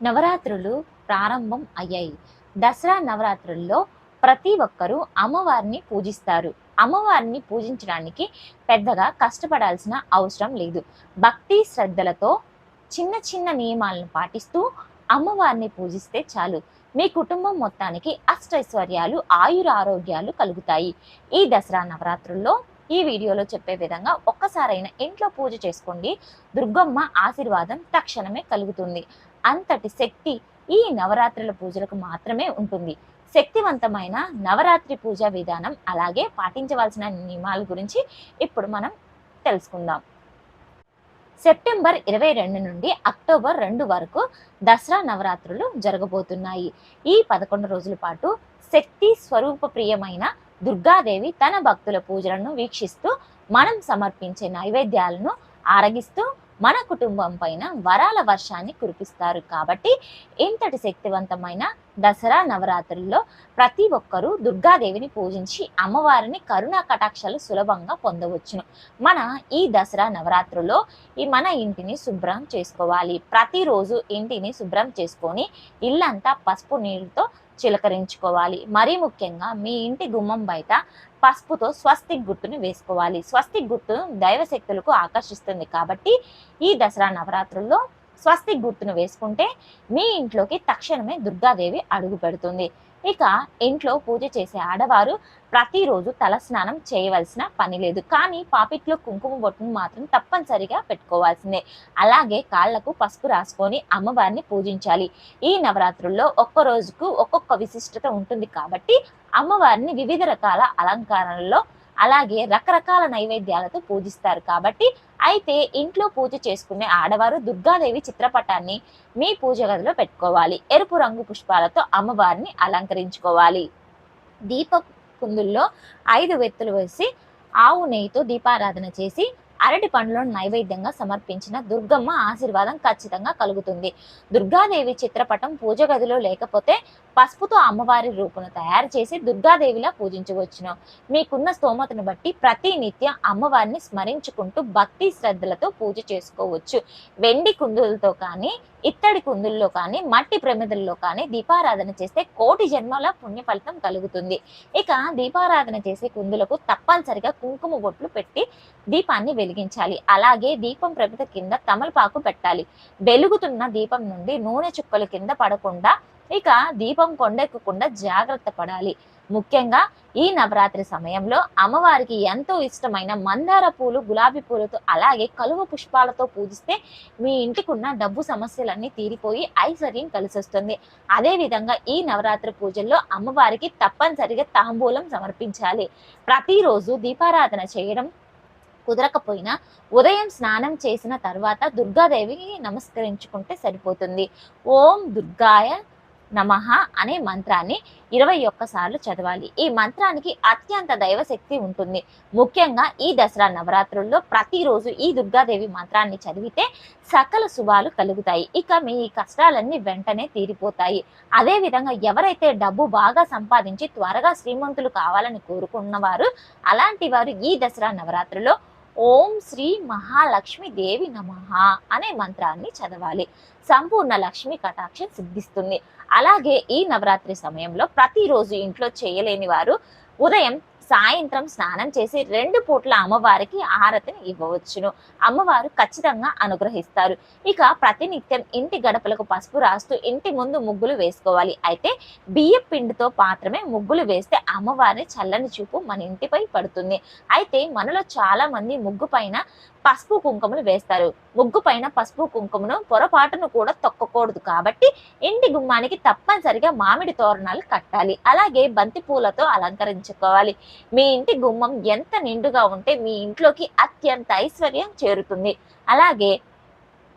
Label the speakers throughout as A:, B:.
A: నవరాత్రులు ప్రారంభం అయ్యాయి. దసరా నవరాత్రుల్లో ప్రతి ఒక్కరూ అమ్మవారిని పూజిస్తారు. అమ్మవారిని పూజించడానికి పెద్దగా కష్టపడాల్సిన అవసరం లేదు. భక్తి శ్రద్ధలతో చిన్న చిన్న నియమాలను పాటిస్తూ అమ్మవారిని పూజిస్తే చాలు. మీ కుటుంబం మొత్తానికి అష్టైశ్వర్యాలు ఆయుర ఆరోగ్యాలు కలుగుతాయి. ఈ దసరా నవరాత్రుల్లో ఈ వీడియోలో చెప్పే విధంగా ఒక్కసారైనా ఇంట్లో పూజ చేసుకోండి. దుర్గమ్మ ఆశీర్వాదం తక్షణమే కలుగుతుంది. అంతటి శక్తి ఈ నవరాత్రుల పూజలకు మాత్రమే ఉంటుంది. శక్తివంతమైన నవరాత్రి పూజా విధానం అలాగే పాటించవలసిన నియమాల గురించి ఇప్పుడు మనం తెలుసుకుందాం. సెప్టెంబర్ ఇరవై రెండు నుండి అక్టోబర్ రెండు వరకు దసరా నవరాత్రులు జరగబోతున్నాయి. ఈ పదకొండు రోజుల పాటు శక్తి స్వరూప ప్రియమైన దుర్గాదేవి తన భక్తుల పూజలను వీక్షిస్తూ మనం సమర్పించే నైవేద్యాలను ఆరగిస్తూ మన కుటుంబం పైన వరాల వర్షాన్ని కురిపిస్తారు. కాబట్టి ఇంతటి శక్తివంతమైన దసరా నవరాత్రుల్లో ప్రతి ఒక్కరూ దుర్గాదేవిని పూజించి అమ్మవారిని కరుణా కటాక్షాలు సులభంగా పొందవచ్చును. మన ఈ దసరా నవరాత్రుల్లో ఈ మన ఇంటిని శుభ్రం చేసుకోవాలి. ప్రతిరోజు ఇంటిని శుభ్రం చేసుకొని ఇల్లంతా పసుపు నీళ్ళతో చిలకరించుకోవాలి. మరీ ముఖ్యంగా మీ ఇంటి గుమ్మం బయట పసుపుతో స్వస్తిక్ గుర్తుని వేసుకోవాలి. స్వస్తిక్ గుర్తు దైవశక్తులకు ఆకర్షిస్తుంది కాబట్టి ఈ దసరా నవరాత్రుల్లో స్వస్తిక్ గుర్తును వేసుకుంటే మీ ఇంట్లోకి తక్షణమే దుర్గాదేవి అడుగు పెడుతుంది. ఇక ఇంట్లో పూజ చేసే ఆడవారు ప్రతిరోజు తలస్నానం చేయవలసిన పని లేదు. కానీ పాపిట్లో కుంకుమ బొట్టును మాత్రం తప్పనిసరిగా పెట్టుకోవాల్సిందే. అలాగే కాళ్ళకు పసుపు రాసుకొని అమ్మవారిని పూజించాలి. ఈ నవరాత్రుల్లో ఒక్క రోజుకు ఒక్కొక్క విశిష్టత ఉంటుంది కాబట్టి అమ్మవారిని వివిధ రకాల అలంకారాలలో అలాగే రకరకాల నైవేద్యాలతో పూజిస్తారు కాబట్టి అయితే ఇంట్లో పూజ చేసుకునే ఆడవారు దుర్గాదేవి చిత్రపటాన్ని మీ పూజ గదిలో పెట్టుకోవాలి. ఎరుపు రంగు పుష్పాలతో అమ్మవారిని అలంకరించుకోవాలి. దీప కుందుల్లో ఐదు వెత్తులు వేసి ఆవు నెయ్యితో దీపారాధన చేసి అరటి పండ్లను నైవేద్యంగా సమర్పించిన దుర్గమ్మ ఆశీర్వాదం ఖచ్చితంగా కలుగుతుంది. దుర్గాదేవి చిత్రపటం పూజ గదిలో లేకపోతే పసుపుతో అమ్మవారి రూపును తయారు చేసి దుర్గాదేవిలా పూజించవచ్చును. మీకున్న స్తోమతను బట్టి ప్రతి నిత్యం అమ్మవారిని స్మరించుకుంటూ భక్తి శ్రద్ధలతో పూజ చేసుకోవచ్చు. వెండి కుందులతో కానీ ఇత్తడి కుందుల్లో కానీ మట్టి ప్రమిదల్లో కానీ దీపారాధన చేస్తే కోటి జన్మల పుణ్య ఫలితం కలుగుతుంది. ఇక దీపారాధన చేసే కుందులకు తప్పనిసరిగా కుంకుమ బొట్లు పెట్టి దీపాన్ని వెలిగించాలి. అలాగే దీపం ప్రమిద కింద తమలపాకు పెట్టాలి. వెలుగుతున్న దీపం నుండి నూనె చుక్కలు కింద పడకుండా ఇక దీపం కొండెక్కకుండా జాగ్రత్త పడాలి. ముఖ్యంగా ఈ నవరాత్రి సమయంలో అమ్మవారికి ఎంతో ఇష్టమైన మందార పూలు గులాబీ పూలతో అలాగే కలువ పుష్పాలతో పూజిస్తే మీ ఇంటికి ఉన్న డబ్బు సమస్యలన్నీ తీరిపోయి ఐశ్వర్యం కలిసొస్తుంది. అదే విధంగా ఈ నవరాత్రి పూజల్లో అమ్మవారికి తప్పనిసరిగా తాంబూలం సమర్పించాలి. ప్రతిరోజు దీపారాధన చేయడం కుదరకపోయినా ఉదయం స్నానం చేసిన తర్వాత దుర్గాదేవికి నమస్కరించుకుంటే సరిపోతుంది. ఓం దుర్గాయ నమః అనే మంత్రాన్ని ఇరవై ఒక్కసార్లు చదవాలి. ఈ మంత్రానికి అత్యంత దైవశక్తి ఉంటుంది. ముఖ్యంగా ఈ దసరా నవరాత్రుల్లో ప్రతిరోజు ఈ దుర్గాదేవి మంత్రాన్ని చదివితే సకల శుభాలు కలుగుతాయి. ఇక మీ కష్టాలన్నీ వెంటనే తీరిపోతాయి. అదేవిధంగా ఎవరైతే డబ్బు బాగా సంపాదించి త్వరగా శ్రీమంతులు కావాలని కోరుకున్నవారు అలాంటి వారు ఈ దసరా నవరాత్రిలో ఓం శ్రీ మహాలక్ష్మి దేవి నమః అనే మంత్రాన్ని చదవాలి. సంపూర్ణ లక్ష్మి కటాక్షం సిద్ధిస్తుంది. అలాగే ఈ నవరాత్రి సమయంలో ప్రతిరోజు ఇంట్లో చేయలేని వారు ఉదయం సాయంత్రం స్నానం చేసి రెండు పూట్ల అమ్మవారికి ఆరతిని ఇవ్వవచ్చును. అమ్మవారు ఖచ్చితంగా అనుగ్రహిస్తారు. ఇక ప్రతినిత్యం ఇంటి గడపలకు పసుపు రాస్తూ ఇంటి ముందు ముగ్గులు వేసుకోవాలి. అయితే బియ్య పిండితో మాత్రమే ముగ్గులు వేస్తే అమ్మవారి చల్లని చూపు మన ఇంటిపై పడుతుంది. అయితే మనలో చాలా మంది ముగ్గు పైన పసుపు కుంకుమలు వేస్తారు. ముగ్గు పైన పసుపు కుంకుమను పొరపాటును కూడా తొక్కకూడదు కాబట్టి ఇంటి గుమ్మానికి తప్పనిసరిగా మామిడి తోరణాలు కట్టాలి. అలాగే బంతి పూలతో అలంకరించుకోవాలి. మీ ఇంటి గుమ్మం ఎంత నిండుగా ఉంటే మీ ఇంట్లోకి అత్యంత ఐశ్వర్యం చేరుతుంది. అలాగే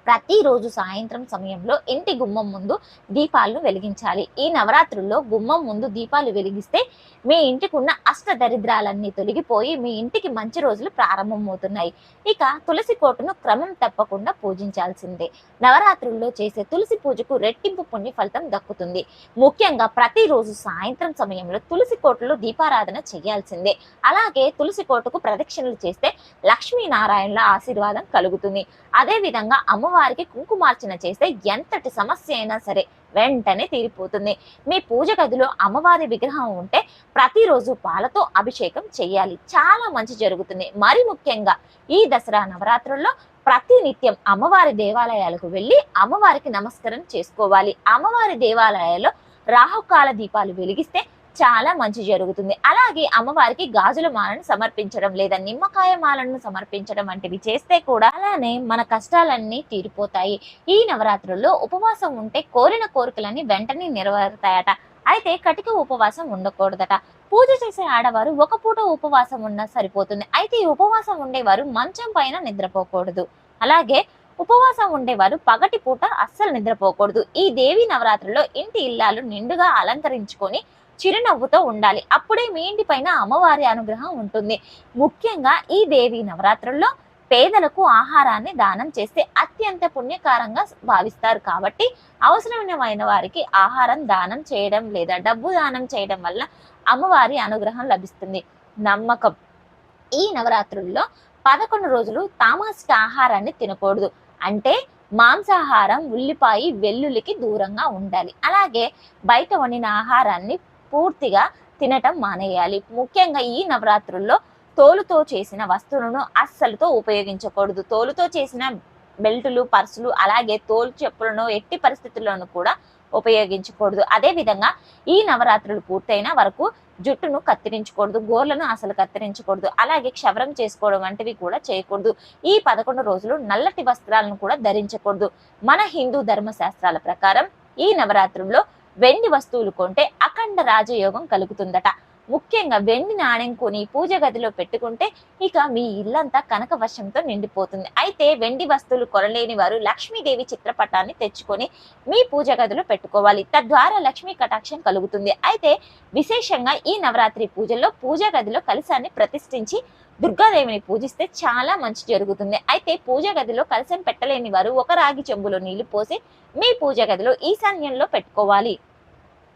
A: ప్రతిరోజు సాయంత్రం సమయంలో ఇంటి గుమ్మం ముందు దీపాలను వెలిగించాలి. ఈ నవరాత్రుల్లో గుమ్మం ముందు దీపాలు వెలిగిస్తే మీ ఇంటికి ఉన్న అష్ట దరిద్రాలన్నీ తొలగిపోయి మీ ఇంటికి మంచి రోజులు ప్రారంభమవుతున్నాయి. ఇక తులసి కోటను క్రమం తప్పకుండా పూజించాల్సిందే. నవరాత్రుల్లో చేసే తులసి పూజకు రెట్టింపు పుణ్య ఫలితం దక్కుతుంది. ముఖ్యంగా ప్రతిరోజు సాయంత్రం సమయంలో తులసి కోటలో దీపారాధన చేయాల్సిందే. అలాగే తులసి కోటకు ప్రదక్షిణలు చేస్తే లక్ష్మీనారాయణల ఆశీర్వాదం కలుగుతుంది. అదే విధంగా అమ్మవారికి కుంకుమార్చన చేస్తే ఎంతటి సమస్య అయినా సరే వెంటనే తీరిపోతుంది. మీ పూజ గదిలో అమ్మవారి విగ్రహం ఉంటే ప్రతిరోజు పాలతో అభిషేకం చేయాలి. చాలా మంచి జరుగుతుంది. మరి ముఖ్యంగా ఈ దసరా నవరాత్రుల్లో ప్రతి నిత్యం అమ్మవారి దేవాలయాలకు వెళ్ళి అమ్మవారికి నమస్కారం చేసుకోవాలి. అమ్మవారి దేవాలయాల్లో రాహుకాల దీపాలు వెలిగిస్తే చాలా మంచి జరుగుతుంది. అలాగే అమ్మవారికి గాజుల మాలను సమర్పించడం లేదా నిమ్మకాయ మాలను సమర్పించడం వంటివి చేస్తే కూడా అలానే మన కష్టాలన్నీ తీరిపోతాయి. ఈ నవరాత్రుల్లో ఉపవాసం ఉంటే కోరిన కోరికలన్నీ వెంటనే నెరవేరుతాయట. అయితే కటిక ఉపవాసం ఉండకూడదట. పూజ చేసే ఆడవారు ఒక పూట ఉపవాసం ఉన్నా సరిపోతుంది. అయితే ఈ ఉపవాసం ఉండేవారు మంచం పైన నిద్రపోకూడదు. అలాగే ఉపవాసం ఉండేవారు పగటి పూట అస్సలు నిద్రపోకూడదు. ఈ దేవి నవరాత్రిలో ఇంటి ఇల్లాలు నిండుగా అలంకరించుకొని చిరునవ్వుతో ఉండాలి. అప్పుడే మీ ఇంటి పైన అమ్మవారి అనుగ్రహం ఉంటుంది. ముఖ్యంగా ఈ దేవి నవరాత్రుల్లో పేదలకు ఆహారాన్ని దానం చేస్తే అత్యంత పుణ్యకారంగా భావిస్తారు. కాబట్టి అవసరమైన వారికి ఆహారం దానం చేయడం లేదా డబ్బు దానం చేయడం వల్ల అమ్మవారి అనుగ్రహం లభిస్తుంది. నమ్మకం. ఈ నవరాత్రుల్లో పదకొండు రోజులు తామసిక ఆహారాన్ని తినకూడదు. అంటే మాంసాహారం ఉల్లిపాయ వెల్లుల్లికి దూరంగా ఉండాలి. అలాగే బయట వండిన ఆహారాన్ని పూర్తిగా తినటం మానేయాలి. ముఖ్యంగా ఈ నవరాత్రుల్లో తోలుతో చేసిన వస్తువులను అస్సలుతో ఉపయోగించకూడదు. తోలుతో చేసిన బెల్టులు పర్సులు అలాగే తోలు చెప్పులను ఎట్టి పరిస్థితుల్లోనూ కూడా ఉపయోగించకూడదు. అదే విధంగా ఈ నవరాత్రులు పూర్తయిన వరకు జుట్టును కత్తిరించకూడదు గోర్లను అసలు కత్తిరించకూడదు అలాగే క్షవరం చేసుకోవడం వంటివి కూడా చేయకూడదు. ఈ పదకొండు రోజులు నల్లటి వస్త్రాలను కూడా ధరించకూడదు. మన హిందూ ధర్మశాస్త్రాల ప్రకారం ఈ నవరాత్రుల్లో వెండి వస్తువులు కొంటే అఖండ రాజయోగం కలుగుతుందట. ముఖ్యంగా వెండి నాణ్యం కొని పూజ గదిలో పెట్టుకుంటే ఇక మీ ఇల్లంతా కనక వర్షంతో నిండిపోతుంది. అయితే వెండి వస్తువులు కొనలేని వారు లక్ష్మీదేవి చిత్రపటాన్ని తెచ్చుకొని మీ పూజ గదిలో పెట్టుకోవాలి. తద్వారా లక్ష్మీ కటాక్షం కలుగుతుంది. అయితే విశేషంగా ఈ నవరాత్రి పూజల్లో పూజ గదిలో కలశాన్ని ప్రతిష్ఠించి దుర్గాదేవిని పూజిస్తే చాలా మంచి జరుగుతుంది. అయితే పూజ గదిలో కలశం పెట్టలేని వారు ఒక రాగి చెంబులో నీళ్ళు పోసి మీ పూజ గదిలో ఈశాన్యంలో పెట్టుకోవాలి.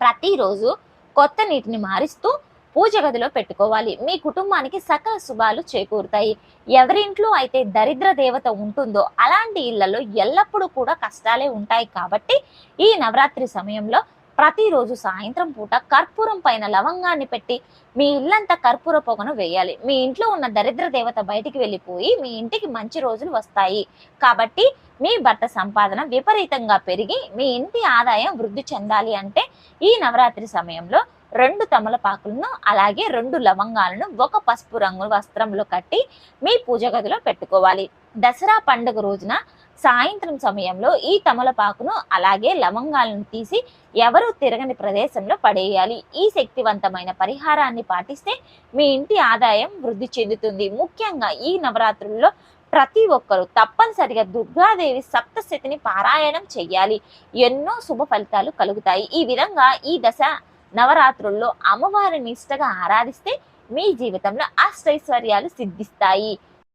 A: ప్రతిరోజు కొత్త నీటిని మారుస్తూ పూజ గదిలో పెట్టుకోవాలి. మీ కుటుంబానికి సకల శుభాలు చేకూరుతాయి. ఎవరింట్లో అయితే దరిద్ర దేవత ఉంటుందో అలాంటి ఇళ్ళలో ఎల్లప్పుడూ కూడా కష్టాలే ఉంటాయి కాబట్టి ఈ నవరాత్రి సమయంలో ప్రతిరోజు సాయంత్రం పూట కర్పూరం పైన లవంగాన్ని పెట్టి మీ ఇల్లంతా కర్పూర పొగను వేయాలి. మీ ఇంట్లో ఉన్న దరిద్ర దేవత బయటికి వెళ్ళిపోయి మీ ఇంటికి మంచి రోజులు వస్తాయి. కాబట్టి మీ భర్త సంపాదన విపరీతంగా పెరిగి మీ ఇంటి ఆదాయం వృద్ధి చెందాలి అంటే ఈ నవరాత్రి సమయంలో రెండు తమలపాకులను అలాగే రెండు లవంగాలను ఒక పసుపు రంగు వస్త్రంలో కట్టి మీ పూజ గదిలో పెట్టుకోవాలి. దసరా పండుగ రోజున సాయంత్రం సమయంలో ఈ తమలపాకును అలాగే లవంగాలను తీసి ఎవరు తిరగని ప్రదేశంలో పడేయాలి. ఈ శక్తివంతమైన పరిహారాన్ని పాటిస్తే మీ ఇంటి ఆదాయం వృద్ధి చెందుతుంది. ముఖ్యంగా ఈ నవరాత్రుల్లో ప్రతి ఒక్కరూ తప్పనిసరిగా దుర్గాదేవి సప్తశతిని పారాయణం చెయ్యాలి ఎన్నో శుభ ఫలితాలు కలుగుతాయి. ఈ విధంగా ఈ దశ నవరాత్రుల్లో అమ్మవారిని ఇష్టగా ఆరాధిస్తే మీ జీవితంలో అష్టైశ్వర్యాలు సిద్ధిస్తాయి.